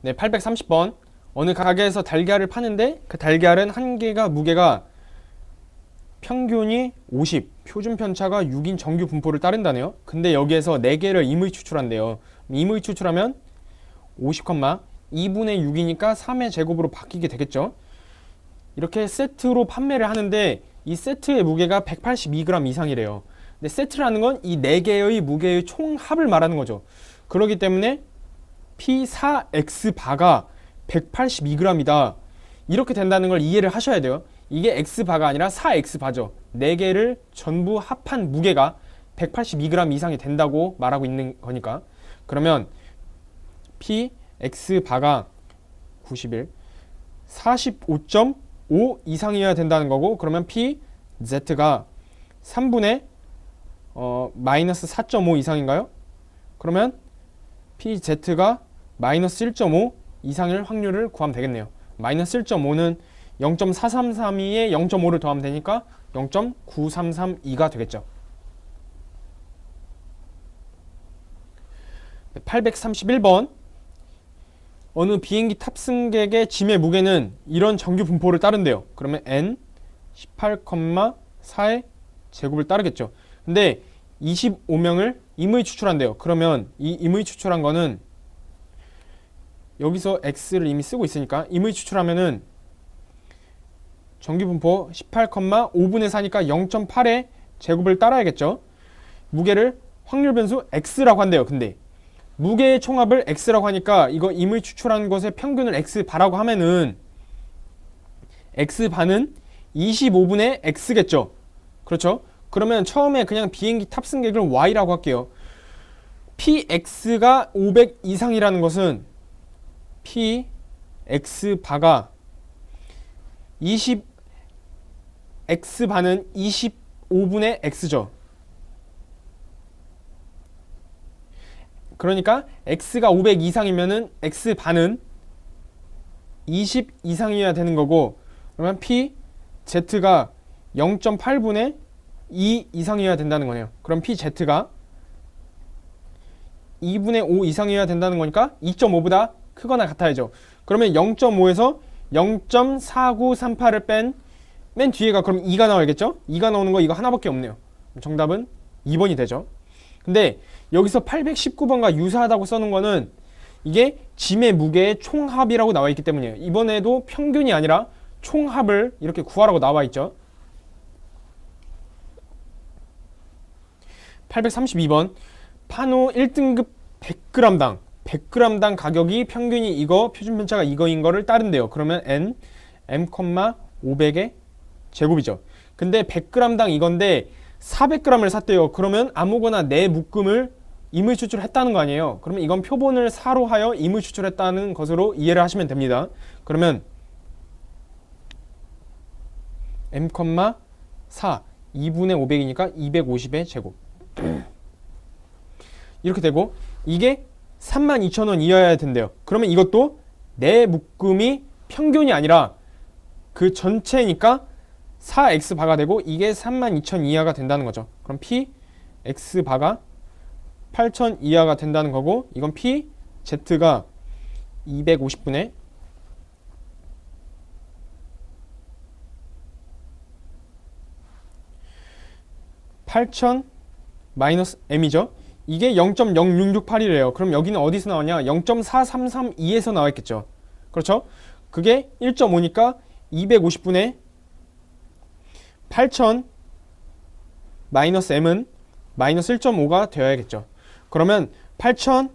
네, 830번. 어느 가게에서 달걀을 파는데 그 달걀은 한 개가 무게가 평균이 50, 표준 편차가 6인 정규 분포를 따른다네요. 근데 여기에서 4개를 임의 추출한대요. 임의 추출하면 50, 2분의 6이니까 3의 제곱으로 바뀌게 되겠죠. 이렇게 세트로 판매를 하는데 이 세트의 무게가 182g 이상이래요. 근데 세트라는 건 이 4개의 무게의 총합을 말하는 거죠. 그렇기 때문에 P4X 바가 182g이다. 이렇게 된다는 걸 이해를 하셔야 돼요. 이게 X 바가 아니라 4X 바죠. 4개를 전부 합한 무게가 182g 이상이 된다고 말하고 있는 거니까. 그러면 PX 바가 91, 45.5 이상이어야 된다는 거고, 그러면 PZ가 3분의 어, 마이너스 4.5 이상인가요? 그러면 PZ가 마이너스 1.5 이상일 확률을 구하면 되겠네요. 마이너스 1.5는 0.4332에 0.5를 더하면 되니까 0.9332가 되겠죠. 831번 어느 비행기 탑승객의 짐의 무게는 이런 정규 분포를 따른대요. 그러면 n 18,4의 제곱을 따르겠죠. 근데 25명을 임의 추출한대요. 그러면 이 임의 추출한 거는 여기서 x를 이미 쓰고 있으니까 임의 추출하면은 정규분포 18,5분의 4니까 0.8의 제곱을 따라야겠죠. 무게를 확률 변수 x라고 한대요. 근데 무게의 총합을 x라고 하니까 이거 임의 추출한 것의 평균을 x 바라고 하면은 x 반은 25분의 x겠죠. 그렇죠? 그러면 처음에 그냥 비행기 탑승객을 y라고 할게요. px가 500 이상이라는 것은 p x 바가 20 x 반은 25분의 x죠. 그러니까 x가 500 이상이면은 x 반은 20 이상이어야 되는 거고 그러면 p z가 0.8분의 2 이상이어야 된다는 거네요. 그럼 p z가 2분의 5 이상이어야 된다는 거니까 2.5보다 크거나 같아야죠. 그러면 0.5에서 0.4938을 뺀 맨 뒤에가 그럼 2가 나와야겠죠? 2가 나오는 거 이거 하나밖에 없네요. 정답은 2번이 되죠. 근데 여기서 819번과 유사하다고 써놓은 거는 이게 짐의 무게의 총합이라고 나와 있기 때문이에요. 이번에도 평균이 아니라 총합을 이렇게 구하라고 나와 있죠. 832번 파노 1등급 100g당 100g당 가격이 평균이 이거 표준 편차가 이거인 거를 따른대요. 그러면 n m, 500의 제곱이죠. 근데 100g당 이건데 400g을 샀대요. 그러면 아무거나 내 묶음을 임의 추출했다는 거 아니에요. 그러면 이건 표본을 4로 하여 임의 추출했다는 것으로 이해를 하시면 됩니다. 그러면 m, 4 2분의 500이니까 250의 제곱 이렇게 되고 이게 32,000원 이하여야 된대요. 그러면 이것도 내 묶음이 평균이 아니라 그 전체니까 4x 바가 되고 이게 32,000 이하가 된다는 거죠. 그럼 p x 바가 8,000 이하가 된다는 거고 이건 p z가 250분의 8,000 마이너스 m이죠. 이게 0.0668이래요. 그럼 여기는 어디서 나오냐? 0.4332에서 나와 있겠죠. 그렇죠? 그게 1.5니까 250분의 8000 마이너스 m은 마이너스 1.5가 되어야겠죠. 그러면 8000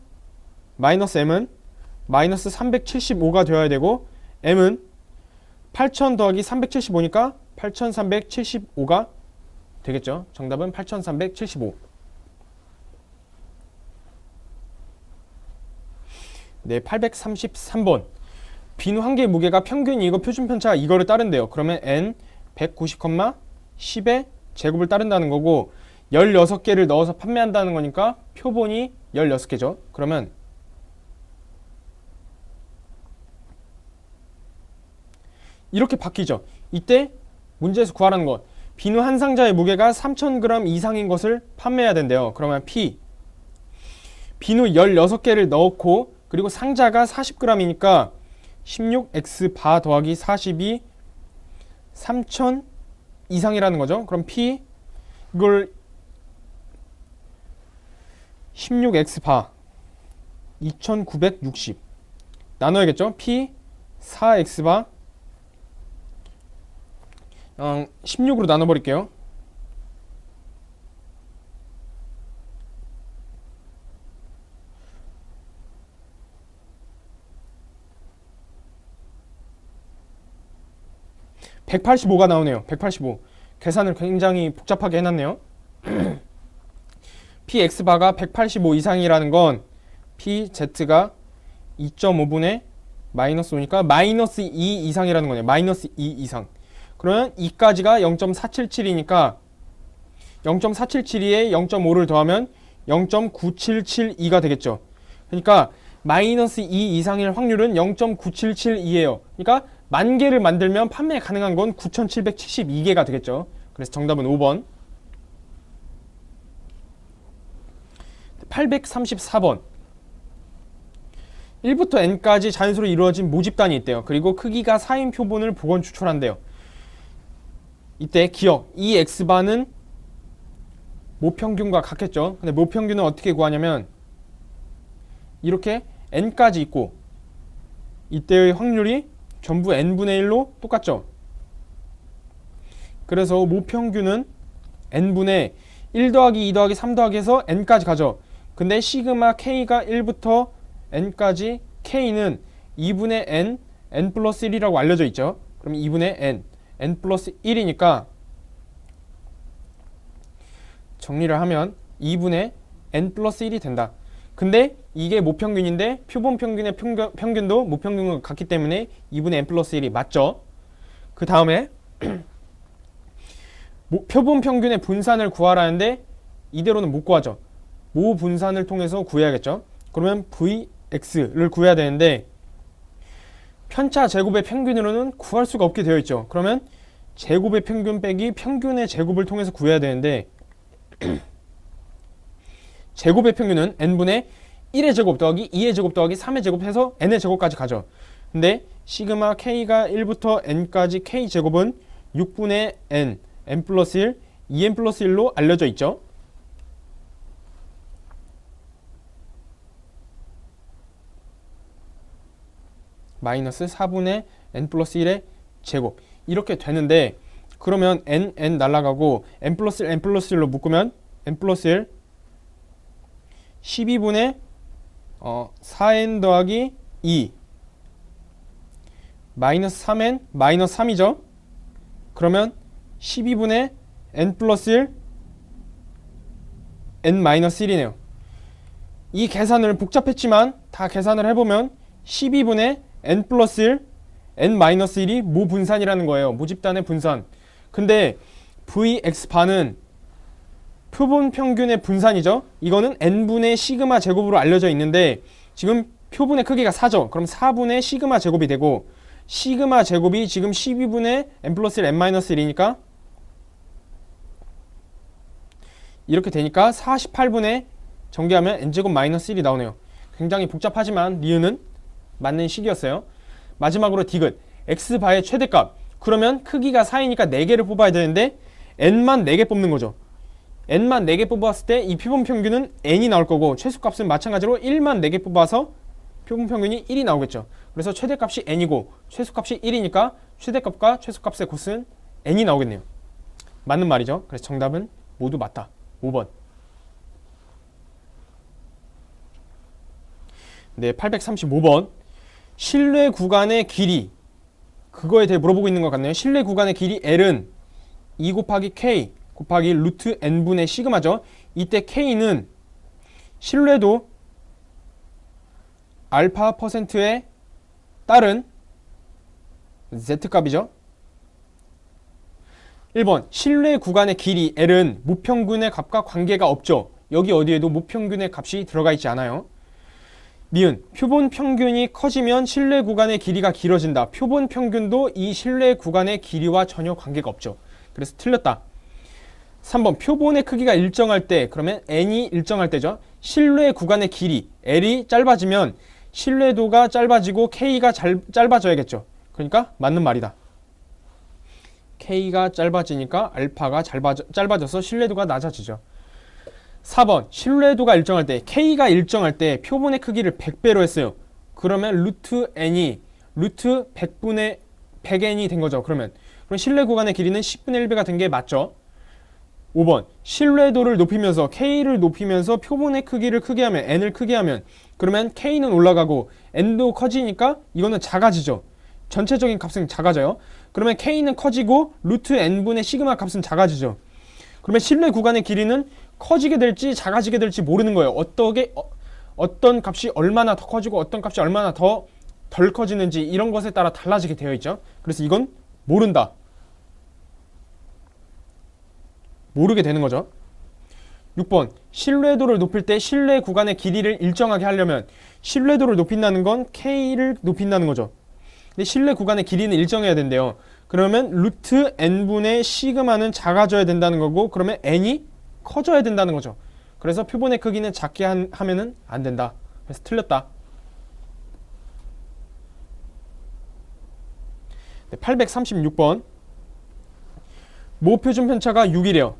마이너스 m은 마이너스 375가 되어야 되고 m은 8000 더하기 375니까 8375가 되겠죠. 정답은 8375. 네, 833번. 비누 한 개의 무게가 평균이 이거 표준 편차가 이거를 따른대요. 그러면 n 190, 10의 제곱을 따른다는 거고 16개를 넣어서 판매한다는 거니까 표본이 16개죠. 그러면 이렇게 바뀌죠. 이때 문제에서 구하라는 것. 비누 한 상자의 무게가 3,000g 이상인 것을 판매해야 된대요. 그러면 P 비누 16개를 넣고 그리고 상자가 40g이니까 16x 바 더하기 40이 3000 이상이라는 거죠. 그럼 P 이걸 16x 바 2960 나눠야겠죠? P 4x 바 어, 16으로 나눠버릴게요. (185가) 나오네요. (185) 계산을 굉장히 복잡하게 해놨네요. Px바가 185 이상이라는 건 pz가 2.5분의 마이너스 5니까 마이너스 2 이상이라는 거네요. 마이너스 2 이상. 그러면 2까지가 0.477이니까 0.477에 0.5를 더하면 0.9772가 되겠죠. 그러니까 마이너스 2 이상일 확률은 0.9772예요. 그러니까 만 개를 만들면 판매 가능한 건 9772개가 되겠죠. 그래서 정답은 5번. 834번. 1부터 n까지 자연수로 이루어진 모집단이 있대요. 그리고 크기가 4인 표본을 복원 추출한대요. 이때 기억 이 x바는 모평균과 같겠죠. 근데 모평균은 어떻게 구하냐면 이렇게 n까지 있고 이때의 확률이 전부 n분의 1로 똑같죠. 그래서 모평균은 n분의 1 더하기 2 더하기 3 더하기 해서 n까지 가죠. 근데 시그마 k가 1부터 n까지 k는 2분의 n, n 플러스 1이라고 알려져 있죠. 그럼 2분의 n, n 플러스 1이니까 정리를 하면 2분의 n 플러스 1이 된다. 근데 이게 모평균인데 표본 평균의 평균, 도 모평균과 같기 때문에 2분의 n 플러스 1이 맞죠? 그 다음에 표본 평균의 분산을 구하라는데 이대로는 못 구하죠. 모 분산을 통해서 구해야겠죠. 그러면 vx를 구해야 되는데 편차 제곱의 평균으로는 구할 수가 없게 되어 있죠. 그러면 제곱의 평균 빼기 평균의 제곱을 통해서 구해야 되는데 제곱의 평균은 n분의 1의 제곱 더하기 2의 제곱 더하기 3의 제곱 해서 n의 제곱까지 가죠. 근데 시그마 k가 1부터 n까지 k 제곱은 6분의 n, n 플러스 1, 2n 플러스 1로 알려져 있죠. 마이너스 4분의 n 플러스 1의 제곱 이렇게 되는데 그러면 n, n 날라가고 n 플러스 1, n 플러스 1로 묶으면 n 플러스 1 12분의 어, 4n 더하기 2 마이너스 3n 마이너스 3이죠. 그러면 12분의 n 플러스 1 n 마이너스 1이네요. 이 계산을 복잡했지만 다 계산을 해보면 12분의 n 플러스 1 n-1이 모 분산이라는 거예요. 모집단의 분산. 근데 vx-바는 표본 평균의 분산이죠. 이거는 n분의 시그마 제곱으로 알려져 있는데 지금 표본의 크기가 4죠. 그럼 4분의 시그마 제곱이 되고 시그마 제곱이 지금 12분의 n 플러스 1 n-1이니까 이렇게 되니까 48분의 전개하면 n제곱 마이너스 1이 나오네요. 굉장히 복잡하지만 리은은 맞는 식이었어요. 마지막으로 디귿 x바의 최대값 그러면 크기가 4이니까 4개를 뽑아야 되는데 n만 4개 뽑는 거죠. N만 4개 뽑았을 때 이 표본 평균은 n이 나올 거고 최소값은 마찬가지로 1만 4개 뽑아서 표본 평균이 1이 나오겠죠. 그래서 최대값이 n이고 최소값이 1이니까 최대값과 최소값의 곱은 n이 나오겠네요. 맞는 말이죠. 그래서 정답은 모두 맞다. 5번. 네, 835번. 실내 구간의 길이 그거에 대해 물어보고 있는 것 같네요. 실내 구간의 길이 L은 2 곱하기 K 곱하기 루트 N분의 시그마죠. 이때 K는 실내도 알파 퍼센트에 따른 Z값이죠. 1번 실내 구간의 길이 L은 모평균의 값과 관계가 없죠. 여기 어디에도 모평균의 값이 들어가 있지 않아요. 니은 표본 평균이 커지면 실내 구간의 길이가 길어진다. 표본 평균도 이 실내 구간의 길이와 전혀 관계가 없죠. 그래서 틀렸다. 3번 표본의 크기가 일정할 때 그러면 n이 일정할 때죠. 실내 구간의 길이 l이 짧아지면 신뢰도가 짧아지고 K가 잘, 짧아져야겠죠. 그러니까 맞는 말이다. K가 짧아지니까 알파가 짧아져, 짧아져서 신뢰도가 낮아지죠. 4번 신뢰도가 일정할 때 K가 일정할 때 표본의 크기를 100배로 했어요. 그러면 루트 n이 루트 100분의 100n이 된 거죠. 그러면 그럼 신뢰 구간의 길이는 10분의 1배가 된 게 맞죠? 5번 신뢰도를 높이면서 K를 높이면서 표본의 크기를 크게 하면 n을 크게 하면 그러면 K는 올라가고 n도 커지니까 이거는 작아지죠. 전체적인 값은 작아져요. 그러면 K는 커지고 루트 n분의 시그마 값은 작아지죠. 그러면 신뢰 구간의 길이는 커지게 될지 작아지게 될지 모르는 거예요. 어떻게 어, 어떤 값이 얼마나 더 커지고 어떤 값이 얼마나 더 덜 커지는지 이런 것에 따라 달라지게 되어 있죠. 그래서 이건 모른다. 모르게 되는 거죠. 6번 신뢰도를 높일 때 신뢰 구간의 길이를 일정하게 하려면 신뢰도를 높인다는 건 K를 높인다는 거죠. 근데 신뢰 구간의 길이는 일정해야 된대요. 그러면 루트 n분의 시그마는 작아져야 된다는 거고 그러면 n이 커져야 된다는 거죠. 그래서 표본의 크기는 작게 한, 하면은 안 된다. 그래서 틀렸다. 네, 836번 모 표준 편차가 6이래요.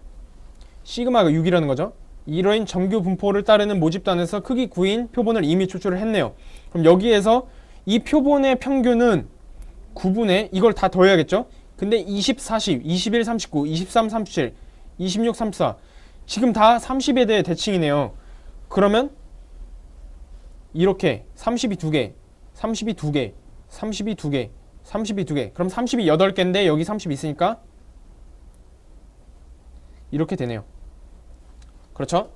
시그마가 6이라는 거죠. 이러한 정규 분포를 따르는 모집단에서 크기 9인 표본을 이미 추출을 했네요. 그럼 여기에서 이 표본의 평균은 9분의 이걸 다 더해야겠죠? 근데 20, 40, 21, 39, 23, 37, 26, 34 지금 다 30에 대해 대칭이네요. 그러면 이렇게 30이 2개, 30이 2개, 30이 2개, 30이 2개. 그럼 30이 8개인데 여기 30 있으니까 이렇게 되네요. 그렇죠?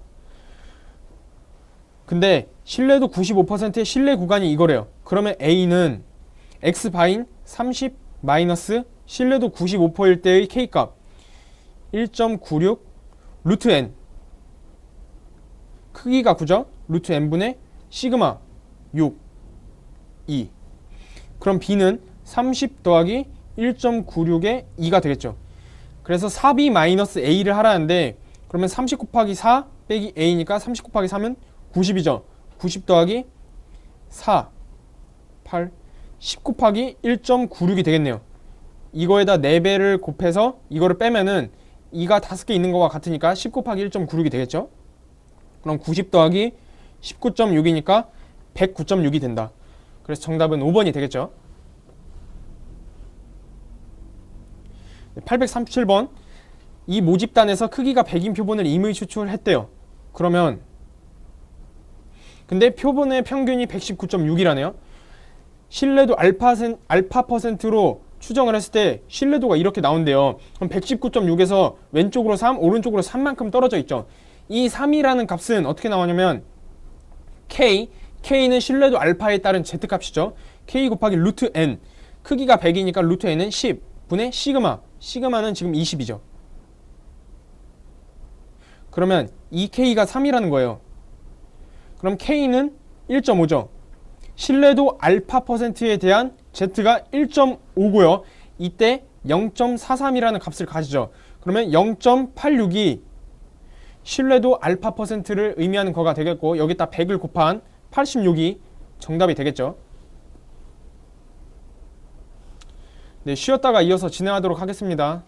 근데 신뢰도 95%의 신뢰 구간이 이거래요. 그러면 A는 X 바인 30 마이너스 신뢰도 95%일 때의 K값 1.96 루트 N 크기가 9죠? 루트 N분의 시그마 6 2 그럼 B는 30 더하기 1.96의 2가 되겠죠. 그래서 4B 마이너스 A를 하라는데 그러면 30 곱하기 4 빼기 A니까 30 곱하기 3은 90이죠. 90 더하기 4 8 10 곱하기 1.96이 되겠네요. 이거에다 4배를 곱해서 이거를 빼면은 2가 5개 있는 거와 같으니까 10 곱하기 1.96이 되겠죠? 그럼 90 더하기 19.6이니까 109.6이 된다. 그래서 정답은 5번이 되겠죠? 837번 이 모집단에서 크기가 100인 표본을 임의 추출했대요. 그러면 근데 표본의 평균이 119.6이라네요. 신뢰도 알파, 센, 알파 퍼센트로 추정을 했을 때 신뢰도가 이렇게 나온대요. 그럼 119.6에서 왼쪽으로 3, 오른쪽으로 3만큼 떨어져 있죠. 이 3이라는 값은 어떻게 나오냐면 K, K는 신뢰도 알파에 따른 Z값이죠. K 곱하기 루트 N 크기가 100이니까 루트 N은 10 분의 시그마 시그마는 지금 20이죠. 그러면 이 K가 3이라는 거예요. 그럼 K는 1.5죠. 신뢰도 알파 퍼센트에 대한 Z가 1.5고요. 이때 0.43이라는 값을 가지죠. 그러면 0.86이 신뢰도 알파 퍼센트를 의미하는 거가 되겠고 여기다 100을 곱한 86이 정답이 되겠죠. 네, 쉬었다가 이어서 진행하도록 하겠습니다.